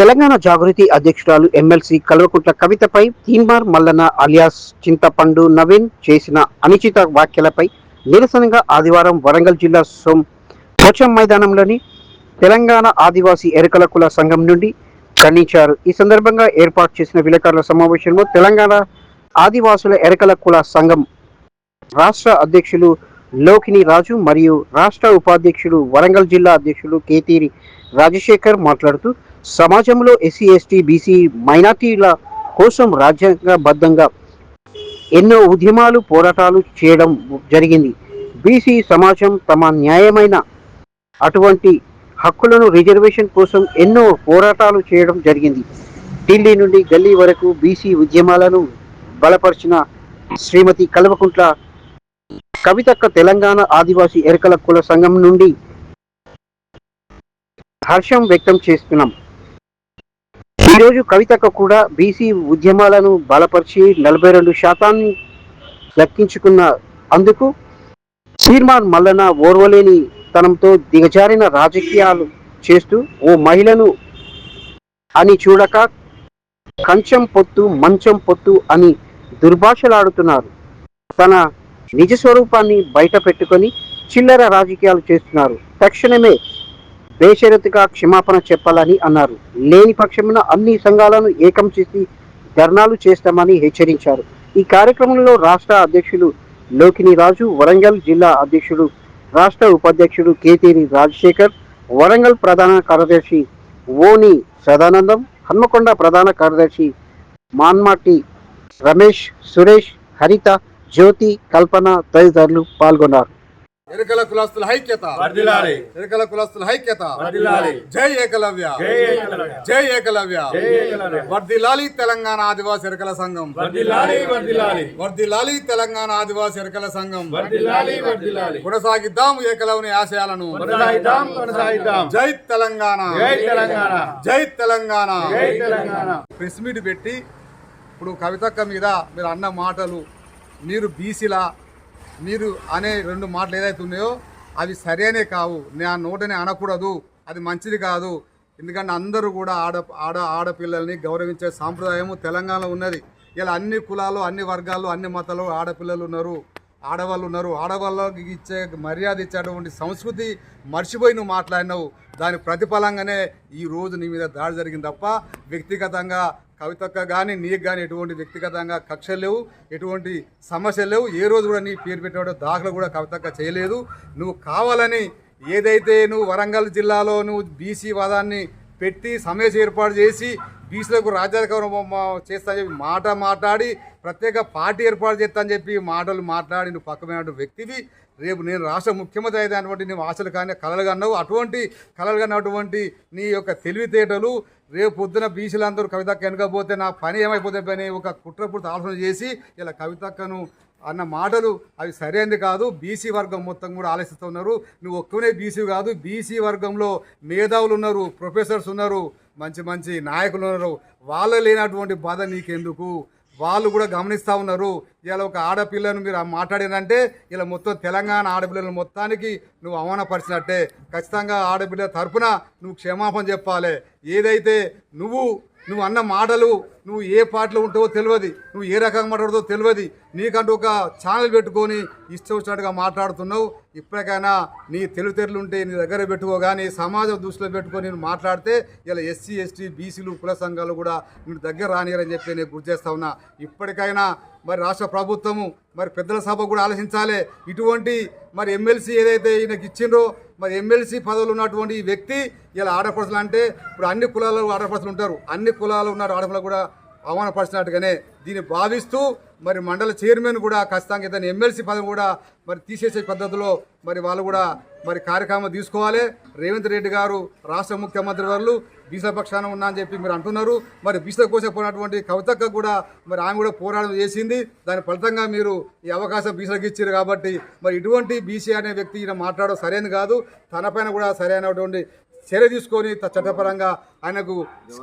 తెలంగాణ జాగృతి అధ్యక్షురాలు ఎమ్మెల్సీ కల్వకుంట్ల కవితపై తీన్మార్ మల్లన్న అలియాస్ చింతపండు నవీన్ చేసిన అనుచిత వ్యాఖ్యలపై నిరసనగా ఆదివారం వరంగల్ జిల్లా సోం పోచం మైదానంలోని తెలంగాణ ఆదివాసీ ఎరకల కుల సంఘం నుండి ఖండించారు. ఈ సందర్భంగా ఏర్పాటు చేసిన విలేకరుల సమావేశంలో తెలంగాణ ఆదివాసుల ఎరకల కుల సంఘం రాష్ట్ర అధ్యక్షులు లోకిని రాజు మరియు రాష్ట్ర ఉపాధ్యక్షుడు వరంగల్ జిల్లా అధ్యక్షులు కేతీరి రాజశేఖర్ మాట్లాడుతూ సమాజంలో ఎస్సీ ఎస్టీ బీసీ మైనార్టీల కోసం రాజ్యాంగబద్ధంగా ఎన్నో ఉద్యమాలు పోరాటాలు చేయడం జరిగింది. బీసీ సమాజం తమ న్యాయమైన అటువంటి హక్కులను రిజర్వేషన్ కోసం ఎన్నో పోరాటాలు చేయడం జరిగింది. ఢిల్లీ నుండి గల్లీ వరకు బీసీ ఉద్యమాలను బలపరిచిన శ్రీమతి కల్వకుంట్ల కవితక్క తెలంగాణ ఆదివాసీ ఎరకల కుల సంఘం నుండి హర్షం వ్యక్తం చేస్తున్నాం. ఈరోజు కవితకు కూడా బీసీ ఉద్యమాలను బలపరిచి నలభై రెండు శాతాన్ని దక్కించుకున్న అందుకు సీర్మాన్ మల్లన ఓర్వలేని తనంతో దిగజారిన రాజకీయాలు చేస్తూ ఓ మహిళను అని చూడక కంచం పొత్తు మంచం పొత్తు అని దుర్భాషలాడుతున్నారు. తన నిజ స్వరూపాన్ని బయట పెట్టుకొని చిల్లర రాజకీయాలు చేస్తున్నారు. తక్షణమే బేషరతుగా క్షమాపణ చెప్పాలని అన్నారు. లేని పక్షమున అన్ని సంఘాలను ఏకం చేసి ధర్నాలు చేస్తామని హెచ్చరించారు. ఈ కార్యక్రమంలో రాష్ట్ర అధ్యక్షులు లోకిని రాజు వరంగల్ జిల్లా అధ్యక్షుడు రాష్ట్ర ఉపాధ్యక్షుడు కేతేరి రాజశేఖర్ వరంగల్ ప్రధాన కార్యదర్శి ఓని సదానందం హన్మకొండ ప్రధాన కార్యదర్శి మాన్మాటి రమేష్ సురేష్ హరిత జ్యోతి కల్పన తదితరులు పాల్గొన్నారు. ఎరుకల కులస్తుల ఐక్యత. ఎరుకల కులస్తుల ఐక్యత. జై ఏకలవ్య. జై ఏకలవ్య. వర్ధిల్లాలి తెలంగాణ ఆదివాసి ఎరుకల సంఘం. వర్ధిల్లాలి తెలంగాణ ఆదివాసి ఎరుకల సంఘం. కొనసాగిద్దాం ఏకలవుని ఆశయాలను. కొనసాగిద్దాం కొనసాగిద్దాం. జై తెలంగాణ. జై తెలంగాణ. జై తెలంగాణ. జై తెలంగాణ. ప్రెస్ మీట్ పెట్టి ఇప్పుడు కవితక్క మీద మీరు అన్న మాటలు మీరు బీసీలా మీరు అనే రెండు మాటలు ఏదైతే ఉన్నాయో అవి సరైనవి కావు. నా నోటని అనకూడదు. అది మంచిది కాదు. ఎందుకంటే అందరూ కూడా ఆడ ఆడ ఆడపిల్లల్ని గౌరవించే సాంప్రదాయము తెలంగాణలో ఉన్నది. ఇలా అన్ని కులాలు అన్ని వర్గాలు అన్ని మతాలు ఆడపిల్లలు ఉన్నారు. ఆడవాళ్ళు ఉన్నారు. ఆడవాళ్ళకి ఇచ్చే మర్యాద ఇచ్చేటువంటి సంస్కృతి మర్చిపోయి నువ్వు మాట్లాడినావు. దాని ప్రతిఫలంగానే ఈ రోజు నీ మీద దాడి జరిగింది తప్ప వ్యక్తిగతంగా కవితక్క కానీ నీకు కానీ ఎటువంటి వ్యక్తిగతంగా కక్షలు లేవు. ఎటువంటి సమస్యలు లేవు. ఏ రోజు కూడా నీ పేరు పెట్టే దాఖలు కూడా కవితక్క చేయలేదు. నువ్వు కావాలని ఏదైతే నువ్వు వరంగల్ జిల్లాలో నువ్వు బీసీ వాదాన్ని పెట్టి సమావేశం ఏర్పాటు చేసి బీసీలకు రాజ్యాధికారం చేస్తా చెప్పి మాట మాట్లాడి ప్రత్యేక పార్టీ ఏర్పాటు చేస్తా అని చెప్పి మాటలు మాట్లాడి నువ్వు పక్కమైన వ్యక్తివి. రేపు నేను రాష్ట్ర ముఖ్యమంత్రి అయితే అటువంటి నువ్వు ఆశలు కానీ కలలు కన్నావు. అటువంటి కలలు కన్నటువంటి నీ యొక్క తెలివితేటలు రేపు పొద్దున బీసీలందరూ కవితక్క వెనకపోతే నా పని ఏమైపోతే పని ఒక కుట్రపూర్తి ఆలోచన చేసి ఇలా కవితక్కను అన్న మాటలు అవి సరైనది కాదు. బీసీ వర్గం మొత్తం కూడా ఆలోచిస్తున్నారు. నువ్వు ఒక్కనే బీసీ కాదు బీసీ వర్గంలో మేధావులు ఉన్నారు ప్రొఫెసర్స్ ఉన్నారు మంచి మంచి నాయకులు ఉన్నారు. వాళ్ళ లేనటువంటి బాధ నీకెందుకు? వాళ్ళు కూడా గమనిస్తూ ఉన్నారు. ఇలా ఒక ఆడపిల్లను మీరు మాట్లాడినంటే ఇలా మొత్తం తెలంగాణ ఆడపిల్లలు మొత్తానికి నువ్వు అవమానపరిచినట్టే. ఖచ్చితంగా ఆడపిల్ల తరపున నువ్వు క్షమాపణ చెప్పాలి. ఏదైతే నువ్వు నువ్వు అన్న మాటలు నువ్వు ఏ పాటలు ఉంటావో తెలియదు. నువ్వు ఏ రకంగా మాట్లాడుతావో తెలియదు. నీకంటూ ఒక ఛానల్ పెట్టుకొని ఇష్టం వచ్చినట్టుగా మాట్లాడుతున్నావు. ఇప్పటికైనా నీ తెలివితేటలు ఉంటే నీ దగ్గర పెట్టుకో కానీ సమాజం దృష్టిలో పెట్టుకొని నేను మాట్లాడితే ఇలా ఎస్సీ ఎస్టీ బీసీలు కుల సంఘాలు కూడా నేను దగ్గర రానియరని చెప్పి నేను గుర్తు చేస్తా ఉన్నా. ఇప్పటికైనా మరి రాష్ట్ర ప్రభుత్వము మరి పెద్దల సభ కూడా ఆలోచించాలి. ఇటువంటి మరి ఎమ్మెల్సీ ఏదైతే ఈయనకి ఇచ్చిండ్రో మరి ఎమ్మెల్సీ పదవులు ఉన్నటువంటి ఈ వ్యక్తి ఇలా ఆడపడుచులు అంటే ఇప్పుడు అన్ని కులాలలో ఆడపడుచులు ఉంటారు. అన్ని కులాలు ఉన్న ఆడపడులు కూడా అవమానపరిచినట్టుగానే దీన్ని భావిస్తూ మరి మండల చైర్మన్ కూడా ఖచ్చితంగా ఇతని ఎమ్మెల్సీ పదవి కూడా మరి తీసేసే పద్ధతిలో మరి వాళ్ళు కూడా మరి కార్యక్రమం తీసుకోవాలి. రేవంత్ రెడ్డి గారు రాష్ట్ర ముఖ్యమంత్రి వాళ్ళు బీసీల పక్షాన ఉన్నా అని చెప్పి మీరు అంటున్నారు. మరి బీసీల కోసం పోయినటువంటి కవితక్క కూడా మరి ఆమె కూడా పోరాటం చేసింది. దాని ఫలితంగా మీరు ఈ అవకాశం బీసీలకు ఇచ్చారు కాబట్టి మరి ఇటువంటి బీసీ అనే వ్యక్తి ఈయన మాట్లాడడం సరైనది కాదు. తనపైన కూడా సరైనటువంటి చర్య తీసుకొని చట్టపరంగా ఆయనకు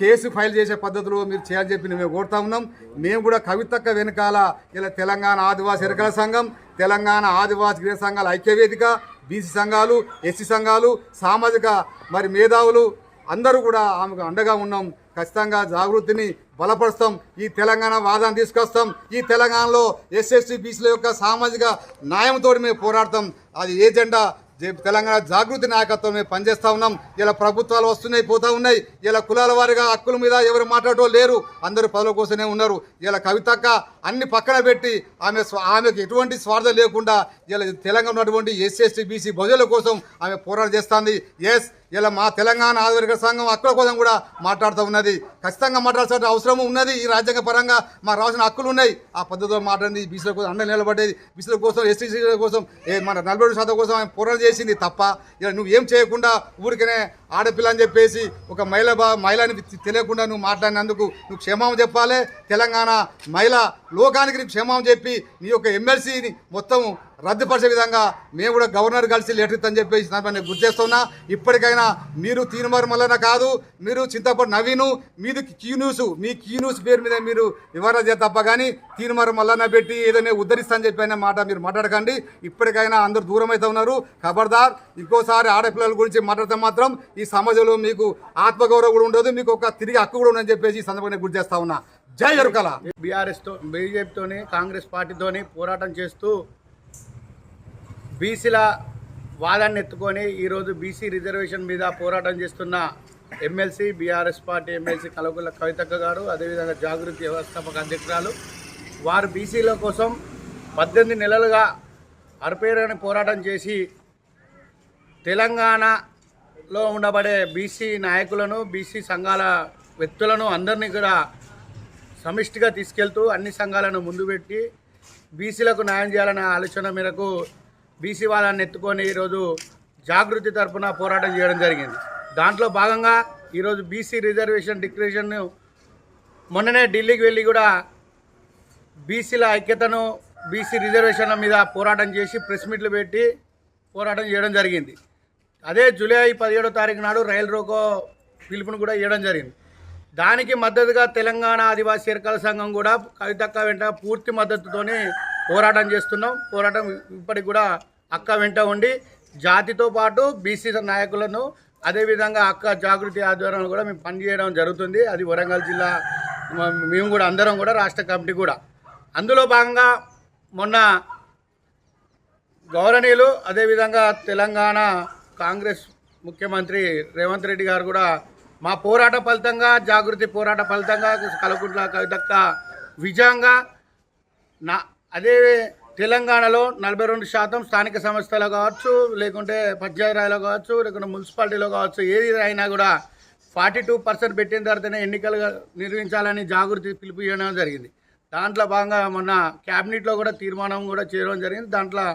కేసు ఫైల్ చేసే పద్ధతిలో మీరు చేయాలని చెప్పి మేము కోరుతా ఉన్నాం. మేము కూడా కవితక్క వెనకాల ఇలా తెలంగాణ ఆదివాసీ ఎరకల సంఘం తెలంగాణ ఆదివాసీ గృహ సంఘాల ఐక్యవేదిక బీసీ సంఘాలు ఎస్సీ సంఘాలు సామాజిక మరి మేధావులు అందరూ కూడా ఆమెకు అండగా ఉన్నాం. ఖచ్చితంగా జాగృతిని బలపరుస్తాం. ఈ తెలంగాణ వాదాన్ని తీసుకొస్తాం. ఈ తెలంగాణలో ఎస్ఎస్టీ బీసీల యొక్క సామాజిక న్యాయంతో మేము పోరాడతాం. అది ఏజెండా జెండా? తెలంగాణ జాగృతి నాయకత్వం మేము పనిచేస్తా ఉన్నాం. ఇలా ప్రభుత్వాలు వస్తున్నాయి పోతూ ఉన్నాయి. ఇలా కులాల వారిగా హక్కుల మీద ఎవరు మాట్లాడటం లేరు. అందరూ పదవుల కోసమే ఉన్నారు. ఇలా కవితక్క అన్ని పక్కన పెట్టి ఆమె ఆమెకు ఎటువంటి స్వార్థం లేకుండా ఇలా తెలంగాణ ఉన్నటువంటి ఎస్సీ ఎస్టీ బీసీ బహుజనుల కోసం ఆమె పోరాటం చేస్తుంది. ఎస్ ఇలా మా తెలంగాణ ఆధునిక సంఘం హక్కుల కోసం కూడా మాట్లాడుతూ ఉన్నది. ఖచ్చితంగా మాట్లాడాల్సిన అవసరం ఉన్నది ఈ రాజ్యాంగ పరంగా. మాకు రావాల్సిన హక్కులు ఉన్నాయి. ఆ పద్ధతిలో మాట్లాడింది. బీసీల కోసం అండ నిలబడేది బీసీల కోసం ఎస్టీ కోసం మన నలభై శాతం కోసం ఆమె పోరాటం చేసింది తప్ప ఇలా నువ్వు ఏం చేయకుండా ఊరికనే ఆడపిల్ల అని చెప్పేసి ఒక మహిళ బా మహిళని తెలియకుండా నువ్వు మాట్లాడినందుకు నువ్వు క్షేమం చెప్పాలి. తెలంగాణ మహిళ లోకానికి నీకు క్షేమం చెప్పి నీ యొక్క ఎమ్మెల్సీని మొత్తం రద్దుపరిచే విధంగా మేము కూడా గవర్నర్ కలిసి లెటర్ ఇద్దని చెప్పేసి నేను గుర్తు చేస్తున్నా. ఇప్పటికైనా మీరు తీనుమారు మల్లన కాదు మీరు చింతపడి నవీను మీది క్యూ న్యూస్ మీ క్యూ న్యూస్ పేరు మీద మీరు వివరణ చేయ తప్ప కానీ తీనుమారు మల్లన పెట్టి ఏదైనా ఉద్ధరిస్తా అని చెప్పిన మాట మీరు మాట్లాడకండి. ఇప్పటికైనా అందరూ దూరం అయితే ఉన్నారు. ఖబర్దార్ ఇంకోసారి ఆడపిల్లల గురించి మాట్లాడితే మాత్రం ఈ సమాజంలో మీకు ఆత్మగౌరవం కూడా ఉండదు మీకు ఒక తిరిగి హక్కు కూడా ఉందని చెప్పేసి ఈ సందర్భంగా గుర్తు చేస్తా ఉన్నా. జై జరుకల బీఆర్ఎస్తో బీజేపీతోని కాంగ్రెస్ పార్టీతోని పోరాటం చేస్తూ బీసీల వాదాన్ని ఎత్తుకొని ఈరోజు బీసీ రిజర్వేషన్ మీద పోరాటం చేస్తున్న MLC BRS party MLC Kalvakuntla కవితక్క గారు అదేవిధంగా జాగృతి వ్యవస్థాపక అధ్యక్షురాలు. వారు బీసీల కోసం పద్దెనిమిది నెలలుగా అరపేరని పోరాటం చేసి తెలంగాణలో ఉండబడే బీసీ నాయకులను బీసీ సంఘాల వ్యక్తులను అందరినీ కూడా సమిష్టిగా తీసుకెళ్తూ అన్ని సంఘాలను ముందు పెట్టి బీసీలకు న్యాయం చేయాలనే ఆలోచన మేరకు బీసీ వాళ్ళని ఎత్తుకొని ఈరోజు జాగృతి తరఫున పోరాటం చేయడం జరిగింది. దాంట్లో భాగంగా ఈరోజు బీసీ రిజర్వేషన్ డిక్లరేషన్ను మొన్ననే ఢిల్లీకి వెళ్ళి కూడా బీసీల ఐక్యతను బీసీ రిజర్వేషన్ల మీద పోరాటం చేసి ప్రెస్ మీట్లు పెట్టి పోరాటం చేయడం జరిగింది. అదే జూలై పదిహేడో తారీఖు నాడు రైలు రోకో పిలుపును కూడా ఇవ్వడం జరిగింది. దానికి మద్దతుగా తెలంగాణ ఆదివాసీ ఎరకల సంఘం కూడా కవితక్క వెంట పూర్తి మద్దతుతోనే పోరాటం చేస్తున్నాం. పోరాటం ఇప్పటికి కూడా అక్క వెంట ఉండి జాతితో పాటు బీసీ నాయకులను అదేవిధంగా అక్క జాగృతి ఆధ్వర్యంలో కూడా మేము పనిచేయడం జరుగుతుంది. అది వరంగల్ జిల్లా మేము కూడా అందరం కూడా రాష్ట్ర కమిటీ కూడా. అందులో భాగంగా మొన్న గౌరవనీయులు అదేవిధంగా తెలంగాణ కాంగ్రెస్ ముఖ్యమంత్రి రేవంత్ రెడ్డి గారు కూడా మా పోరాట ఫలితంగా జాగృతి పోరాట ఫలితంగా కలకుంట్ల కవితక్క విజయంగా నా అదే తెలంగాణలో నలభై రెండు శాతం స్థానిక సంస్థలో కావచ్చు లేకుంటే పంచాయతీరాజ్లో కావచ్చు లేకుంటే మున్సిపాలిటీలో కావచ్చు ఏది అయినా కూడా ఫార్టీ టూ పర్సెంట్ పెట్టిన తర్వాతనే ఎన్నికలు నిర్వహించాలని జాగృతి పిలుపు చేయడం జరిగింది. దాంట్లో భాగంగా మొన్న క్యాబినెట్లో కూడా తీర్మానం కూడా చేయడం జరిగింది. దాంట్లో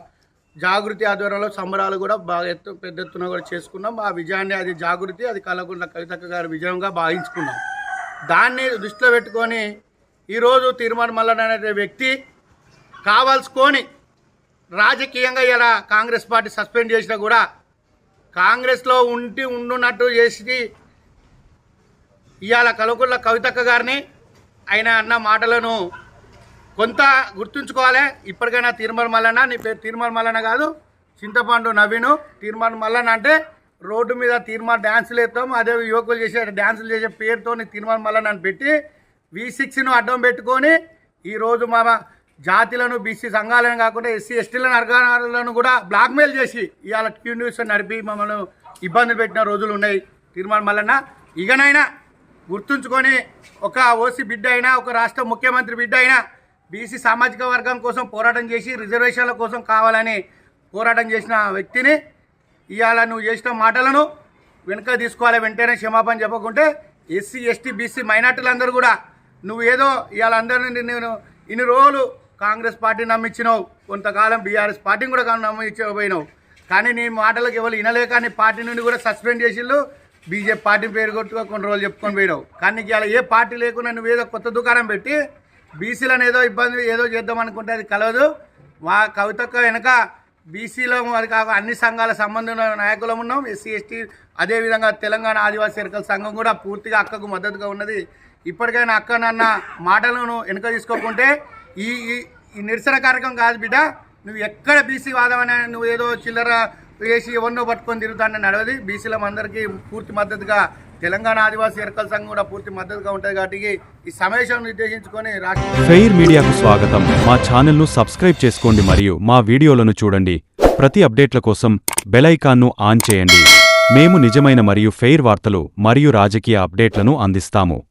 జాగృతి ఆధ్వర్యంలో సంబరాలు కూడా బాగా ఎత్తు పెద్ద ఎత్తున కూడా చేసుకున్నాం. ఆ విజయాన్ని అది జాగృతి అది కలకుండా కవితక్క గారి విజయంగా భావించుకున్నాం. దాన్ని దృష్టిలో పెట్టుకొని ఈరోజు తీర్మానం మల్లన్న అనే వ్యక్తి కావాల్సుకొని రాజకీయంగా ఇలా కాంగ్రెస్ పార్టీ సస్పెండ్ చేసినా కూడా కాంగ్రెస్లో ఉండి ఉండున్నట్టు చేసి ఇవాళ కలకుల్ల కవితక్క గారిని ఆయన అన్న మాటలను కొంత గుర్తుంచుకోవాలి. ఇప్పటికైనా తీర్మల్ మల్లన్న నీ పేరు తీర్మాన మల్లన్న కాదు చింతపండు నవీను తీర్మాన మల్లన్న అంటే రోడ్డు మీద తీర్మాన డ్యాన్సులు వేస్తాం. అదే యువకులు చేసే డ్యాన్సులు చేసే పేరుతో తీర్మాన మల్లన్న అని పెట్టి వి సిక్స్ను అడ్డం పెట్టుకొని ఈరోజు మా జాతిలను బీసీ సంఘాలను కాకుండా ఎస్సీ ఎస్టీలను అర్గాలను కూడా బ్లాక్మెయిల్ చేసి ఇవాళ క్యూ న్యూస్ నడిపి మమ్మల్ని ఇబ్బందులు పెట్టిన రోజులు ఉన్నాయి. తీర్మానం మల్లన్న ఇకనైనా గుర్తుంచుకొని ఒక ఓసీ బిడ్డ అయినా ఒక రాష్ట్ర ముఖ్యమంత్రి బిడ్డ అయినా బీసీ సామాజిక వర్గం కోసం పోరాటం చేసి రిజర్వేషన్ల కోసం కావాలని పోరాటం చేసిన వ్యక్తిని ఇవాళ నువ్వు చేసిన మాటలను వెనుక తీసుకోవాలి. వెంటనే క్షమాపణ చెప్పకుంటే ఎస్సీ ఎస్టీ బీసీ మైనార్టీలందరూ కూడా నువ్వు ఏదో ఇవాళ అందరినీ నేను ఇన్ని రోజులు కాంగ్రెస్ పార్టీని నమ్మించినావు కొంతకాలం బీఆర్ఎస్ పార్టీని కూడా నమ్మించబోయినావు కానీ నీ మాటలకు ఎవరు వినలేక నీ పార్టీ నుండి కూడా సస్పెండ్ చేసిళ్ళు. బీజేపీ పార్టీ పేరు కొట్టుకో కొన్ని రోజులు చెప్పుకొని పోయినావు. కానీ నీకు ఇలా ఏ పార్టీ లేకుండా నువ్వు ఏదో కొత్త దుకాణం పెట్టి బీసీలను ఏదో ఇబ్బంది ఏదో చేద్దాం అనుకుంటే అది కలవదు. మా కవితక్క వెనక బీసీలో మరి కాక అన్ని సంఘాల సంబంధం నాయకులం ఉన్నాం. ఎస్సీ ఎస్టీ అదేవిధంగా తెలంగాణ ఆదివాసీ ఎరకల సంఘం కూడా పూర్తిగా అక్కకు మద్దతుగా ఉన్నది. ఇప్పటికైనా అక్క నన్న మాటలను వెనుక తీసుకోకుంటే ఈ ఈ- నిరసన కార్యక్రమం కాదు బిడ్డ. నువ్వు ఎక్కడ బీసీ వాదమని నువ్వు ఏదో చిల్లర వేసి ఎవరినో పట్టుకొని తిరుగుతానని నడవది బీసీలం అందరికీ పూర్తి మద్దతుగా తెలంగాణ ఆదివాసీ ఎరకల సంఘం కూడా పూర్తి మద్దతుగా ఉంటుంది కాబట్టి ఈ సమావేశం నిర్దేశించుకొని రాష్ట్ర ఫెయిర్ మీడియాకు స్వాగతం. మా ఛానల్ను సబ్స్క్రైబ్ చేసుకోండి మరియు మా వీడియోలను చూడండి. ప్రతి అప్డేట్ల కోసం బెల్ ఐకాన్ను ఆన్ చేయండి. మేము నిజమైన మరియు ఫెయిర్ వార్తలు మరియు రాజకీయ అప్డేట్లను అందిస్తాము.